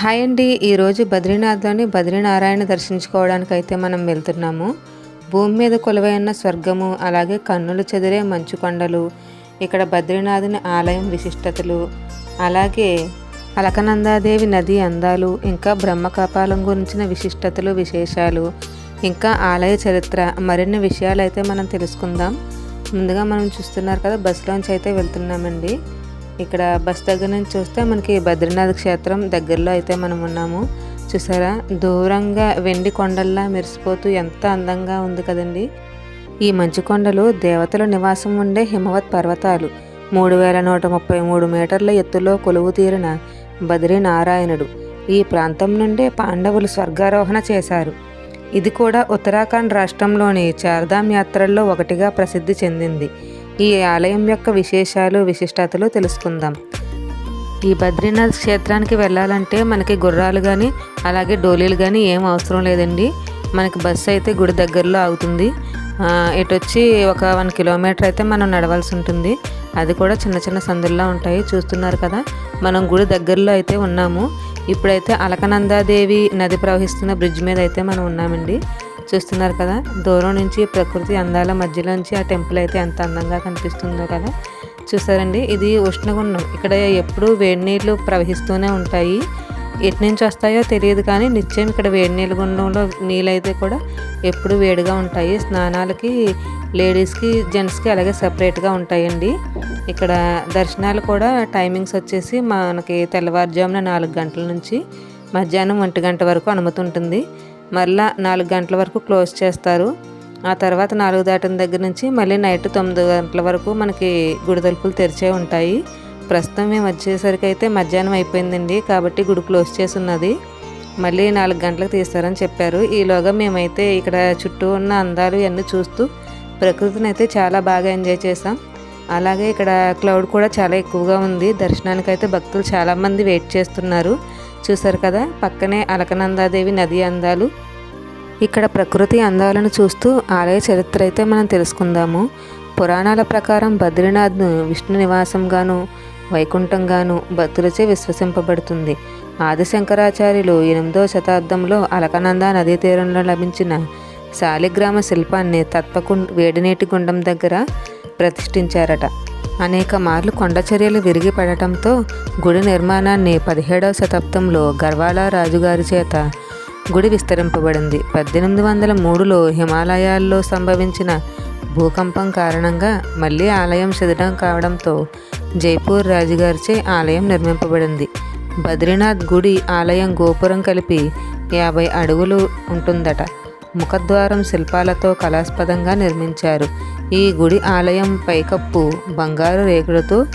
Hi అండి. ఈరోజు బద్రీనాథ్లోని బద్రీనారాయణ దర్శించుకోవడానికి అయితే మనం వెళ్తున్నాము. భూమి మీద కొలువైన స్వర్గము అలాగే కన్నులు చెదిరే మంచు కొండలు ఇక్కడ బద్రీనాథుని ఆలయం విశిష్టతలు అలాగే అలకనందాదేవి నది అందాలు ఇంకా బ్రహ్మకపాలం గురించిన విశిష్టతలు విశేషాలు ఇంకా ఆలయ చరిత్ర మరిన్ని విషయాలు అయితే మనం తెలుసుకుందాం. ముందుగా మనం చూస్తున్నారు కదా బస్సులోంచి అయితే వెళ్తున్నామండి. ఇక్కడ బస్ దగ్గర నుంచి చూస్తే మనకి బద్రీనాథ్ క్షేత్రం దగ్గరలో అయితే మనం ఉన్నాము. చూసారా? దూరంగా వెండి కొండల్లా మెరిసిపోతూ ఎంత అందంగా ఉంది కదండి. ఈ మంచు కొండలు దేవతల నివాసం ఉండే హిమవత్ పర్వతాలు మూడు వేల నూట ముప్పై మూడు మీటర్ల ఎత్తులో కొలువు తీరిన బద్రీనారాయణుడు ఈ ప్రాంతం నుండే పాండవులు స్వర్గారోహణ చేశారు. ఇది కూడా ఉత్తరాఖండ్ రాష్ట్రంలోని చార్ధామ్ యాత్రల్లో ఒకటిగా ప్రసిద్ధి చెందింది. ఈ ఆలయం యొక్క విశేషాలు విశిష్టతలు తెలుసుకుందాం. ఈ బద్రీనాథ్ క్షేత్రానికి వెళ్ళాలంటే మనకి గుర్రాలు కానీ అలాగే డోలీలు కానీ ఏం అవసరం లేదండి. మనకి బస్సు అయితే గుడి దగ్గరలో అవుతుంది ఇటు వచ్చి ఒక వన్ కిలోమీటర్ అయితే మనం నడవాల్సి ఉంటుంది. అది కూడా చిన్న చిన్న సందుల్లో ఉంటాయి. చూస్తున్నారు కదా మనం గుడి దగ్గరలో అయితే ఉన్నాము. ఇప్పుడైతే అలకనందాదేవి నది ప్రవహిస్తున్న బ్రిడ్జ్ మీద అయితే మనం ఉన్నామండి. చూస్తున్నారు కదా? దూరం నుంచి ప్రకృతి అందాల మధ్యలోంచి ఆ టెంపుల్ అయితే ఎంత అందంగా కనిపిస్తుందో కదా? చూసారండి ఇది ఉష్ణగుండం ఇక్కడ ఎప్పుడూ వేడి నీళ్ళు ప్రవహిస్తూనే ఉంటాయి. ఎటు నుంచి వస్తాయో తెలియదు కానీ నిత్యం ఇక్కడ వేడి నీళ్ళ గుండంలో నీళ్ళైతే కూడా ఎప్పుడు వేడిగా ఉంటాయి. స్నానాలకి లేడీస్కి జెంట్స్కి అలాగే సపరేట్గా ఉంటాయండి. ఇక్కడ దర్శనాలు కూడా టైమింగ్స్ వచ్చేసి మనకి తెల్లవారుజామున నాలుగు గంటల నుంచి మధ్యాహ్నం ఒంటి గంట వరకు అనుమతి ఉంటుంది. మళ్ళీ నాలుగు గంటల వరకు క్లోజ్ చేస్తారు. ఆ తర్వాత నాలుగు దాటిన దగ్గర నుంచి మళ్ళీ నైట్ తొమ్మిది గంటల వరకు మనకి గుడి తలుపులు తెరిచే ఉంటాయి. ప్రస్తుతం మేము వచ్చేసరికి అయితే మధ్యాహ్నం అయిపోయిందండి. కాబట్టి గుడి క్లోజ్ చేసి ఉన్నది. మళ్ళీ నాలుగు గంటలకు తీస్తారని చెప్పారు. ఈలోగా మేమైతే ఇక్కడ చుట్టూ ఉన్న అందాలు ఇవన్నీ చూస్తూ ప్రకృతిని అయితే చాలా బాగా ఎంజాయ్ చేసాం అలాగే ఇక్కడ క్లౌడ్ కూడా చాలా ఎక్కువగా ఉంది. దర్శనానికి అయితే భక్తులు చాలామంది వెయిట్ చేస్తున్నారు. చూసారు కదా? పక్కనే అలకనందాదేవి నది అందాలు. ఇక్కడ ప్రకృతి అందాలను చూస్తూ ఆలయ చరిత్ర అయితే మనం తెలుసుకుందాము. పురాణాల ప్రకారం బద్రీనాథ్ను విష్ణు నివాసంగాను వైకుంఠంగాను భక్తులచే విశ్వసింపబడుతుంది. ఆదిశంకరాచార్యులు ఎనిమిదో శతాబ్దంలో అలకనంద నదీ తీరంలో లభించిన శాలిగ్రామ శిల్పాన్ని తత్వకు వేడినీటి గుండం దగ్గర ప్రతిష్ఠించారట. అనేక మార్లు కొండ చర్యలు విరిగి పడటంతో గుడి నిర్మాణాన్ని పదిహేడవ శతాబ్దంలో గర్వాల రాజుగారి చేత గుడి విస్తరింపబడింది. పద్దెనిమిది వందల మూడులో హిమాలయాల్లో సంభవించిన భూకంపం కారణంగా మళ్ళీ ఆలయం శిథిలం కావడంతో జైపూర్ రాజుగారిచే ఆలయం నిర్మింపబడింది. బద్రీనాథ్ గుడి ఆలయం గోపురం కలిపి యాభై అడుగులు ఉంటుందట. ముఖద్వారం శిల్పాలతో కళాస్పదంగా నిర్మించారు. ఈ గుడి ఆలయం పైకప్పు బంగారు రేకులతో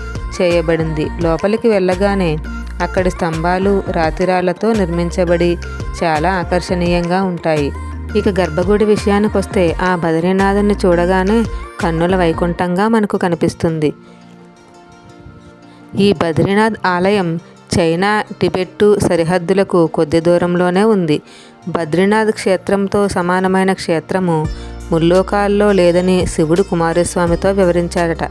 చేయబడింది. లోపలికి వెళ్ళగానే అక్కడి స్తంభాలు రాతిరాలతో నిర్మించబడి చాలా ఆకర్షణీయంగా ఉంటాయి. ఇక గర్భగుడి విషయానికి వస్తే ఆ బద్రీనాథుని చూడగానే కన్నుల వైకుంఠంగా మనకు కనిపిస్తుంది. ఈ బద్రీనాథ్ ఆలయం చైనా టిబెట్టు సరిహద్దులకు కొద్ది దూరంలోనే ఉంది. బద్రీనాథ్ క్షేత్రంతో సమానమైన క్షేత్రము ముల్లోకాల్లో లేదని శివుడు కుమారస్వామితో వివరించాడట.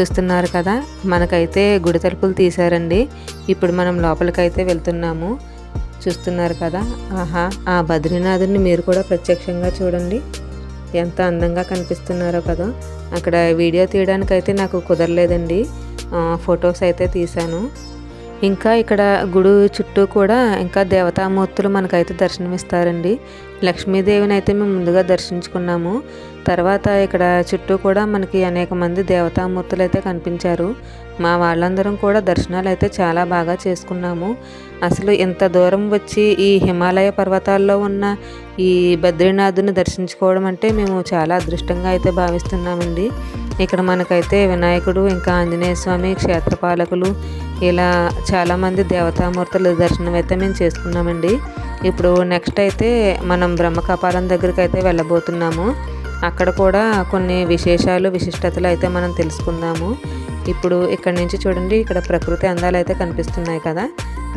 చూస్తున్నారు కదా మనకైతే గుడి తలుపులు తీశారండి. ఇప్పుడు మనం లోపలికైతే వెళ్తున్నాము. చూస్తున్నారు కదా? ఆహా ఆ బద్రీనాథుని మీరు కూడా ప్రత్యక్షంగా చూడండి. ఎంత అందంగా కనిపిస్తున్నారో కదా? అక్కడ వీడియో తీయడానికైతే నాకు కుదరలేదండి. ఫొటోస్ అయితే తీశాను. ఇంకా ఇక్కడ గుడి చుట్టూ కూడా ఇంకా దేవతామూర్తులు మనకైతే దర్శనమిస్తారండి. లక్ష్మీదేవిని అయితే మేము ముందుగా దర్శించుకున్నాము. తర్వాత ఇక్కడ చుట్టూ కూడా మనకి అనేక మంది దేవతామూర్తులు అయితే కనిపించారు. మా వాళ్ళందరం కూడా దర్శనాలు అయితే చాలా బాగా చేసుకున్నాము. అసలు ఇంత దూరం వచ్చి ఈ హిమాలయ పర్వతాల్లో ఉన్న ఈ బద్రీనాథుని దర్శించుకోవడం అంటే మేము చాలా అదృష్టంగా అయితే భావిస్తున్నామండి. ఇక్కడ మనకైతే వినాయకుడు ఇంకా ఆంజనేయ స్వామి క్షేత్రపాలకులు ఇలా చాలామంది దేవతామూర్తుల దర్శనం అయితే మేము చేసుకున్నామండి. ఇప్పుడు నెక్స్ట్ అయితే మనం బ్రహ్మకపాలం దగ్గరికి అయితే వెళ్ళబోతున్నాము. అక్కడ కూడా కొన్ని విశేషాలు విశిష్టతలు అయితే మనం తెలుసుకుందాము. ఇప్పుడు ఇక్కడ నుంచి చూడండి ఇక్కడ ప్రకృతి అందాలు అయితే కనిపిస్తున్నాయి కదా.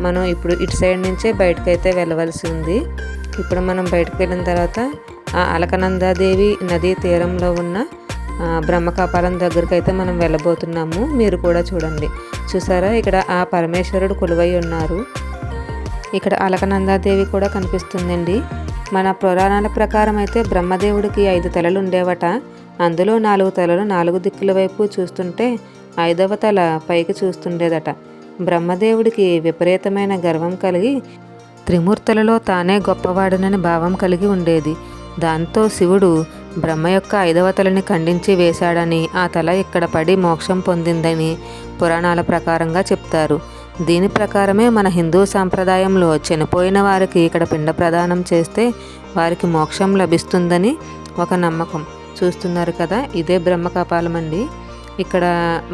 మనం ఇప్పుడు ఇటు సైడ్ నుంచే బయటకు అయితే వెళ్ళవలసి ఉంది. ఇప్పుడు మనం బయటకు వెళ్ళిన తర్వాత ఆ అలకనందాదేవి నదీ తీరంలో ఉన్న బ్రహ్మకాపాలం దగ్గరికి అయితే మనం వెళ్ళబోతున్నాము. మీరు కూడా చూడండి. చూసారా? ఇక్కడ ఆ పరమేశ్వరుడు కొలువై ఉన్నారు. ఇక్కడ అలకనందాదేవి కూడా కనిపిస్తుందండి. మన పురాణాల ప్రకారం అయితే బ్రహ్మదేవుడికి ఐదు తలలు ఉండేవట. అందులో నాలుగు తలలు నాలుగు దిక్కుల వైపు చూస్తుంటే ఐదవ తల పైకి చూస్తుండేదట. బ్రహ్మదేవుడికి విపరీతమైన గర్వం కలిగి త్రిమూర్తులలో తానే గొప్పవాడనని భావం కలిగి ఉండేది. దాంతో శివుడు బ్రహ్మ యొక్క ఐదవతలని ఖండించి వేశాడని ఆ తల ఇక్కడ పడి మోక్షం పొందిందని పురాణాల ప్రకారంగా చెప్తారు. దీని ప్రకారమే మన హిందూ సాంప్రదాయంలో చనిపోయిన వారికి ఇక్కడ పిండ ప్రదానం చేస్తే వారికి మోక్షం లభిస్తుందని ఒక నమ్మకం. చూస్తున్నారు కదా ఇదే బ్రహ్మ కపాలం అండి ఇక్కడ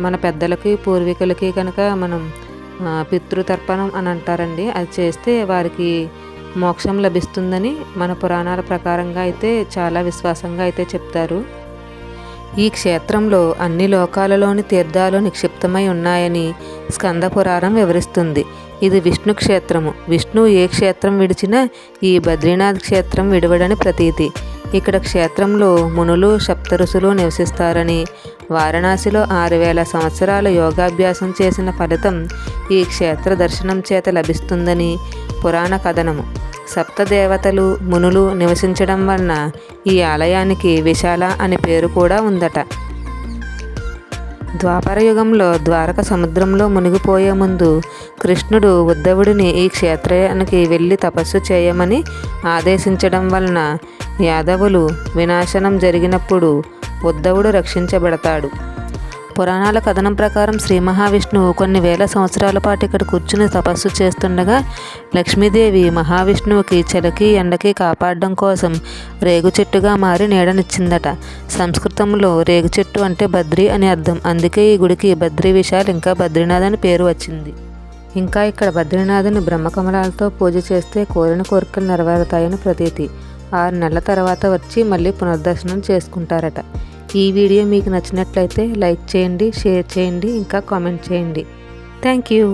మన పెద్దలకి పూర్వీకులకి కనుక మనం పితృతర్పణం అని అంటారండి. అది చేస్తే వారికి మోక్షం లభిస్తుందని మన పురాణాల ప్రకారంగా అయితే చాలా విశ్వాసంగా అయితే చెప్తారు. ఈ క్షేత్రంలో అన్ని లోకాలలోని తీర్థాలు నిక్షిప్తమై ఉన్నాయని స్కంద పురాణం వివరిస్తుంది. ఇది విష్ణు క్షేత్రము. విష్ణు ఏ క్షేత్రం విడిచినా ఈ బద్రీనాథ్ క్షేత్రం విడివడని ప్రతీతి. ఇక్కడ క్షేత్రంలో మునులు సప్తరుసులు నివసిస్తారని వారణాసిలో ఆరు వేల సంవత్సరాల యోగాభ్యాసం చేసిన ఫలితం ఈ క్షేత్ర దర్శనం చేత లభిస్తుందని పురాణ కథనము. సప్తదేవతలు మునులు నివసించడం వలన ఈ ఆలయానికి విశాల అనే పేరు కూడా ఉందట. ద్వాపర యుగంలో ద్వారక సముద్రంలో మునిగిపోయే ముందు కృష్ణుడు ఉద్ధవుడిని ఈ క్షేత్రానికి వెళ్ళి తపస్సు చేయమని ఆదేశించడం వలన యాదవులు వినాశనం జరిగినప్పుడు ఉద్ధవుడు రక్షించబడతాడు. పురాణాల కథనం ప్రకారం శ్రీ మహావిష్ణువు కొన్ని వేల సంవత్సరాల పాటు ఇక్కడ కూర్చుని తపస్సు చేస్తుండగా లక్ష్మీదేవి మహావిష్ణువుకి చలికి ఎండకి కాపాడడం కోసం రేగు చెట్టుగా మారి నీడనిచ్చిందట. సంస్కృతంలో రేగు చెట్టు అంటే బద్రి అని అర్థం. అందుకే ఈ గుడికి బద్రి విశాల్ ఇంకా బద్రీనాథ్ అని పేరు వచ్చింది. ఇంకా ఇక్కడ బద్రీనాథుని బ్రహ్మకమలాలతో పూజ చేస్తే కోరిన కోరికలు నెరవేరుతాయని ప్రతీతి. ఆరు నెలల తర్వాత వచ్చి మళ్ళీ పునర్దర్శనం చేసుకుంటారట. ఈ వీడియో మీకు నచ్చినట్లయితే లైక్ చేయండి షేర్ చేయండి ఇంకా కామెంట్ చేయండి. Thank you.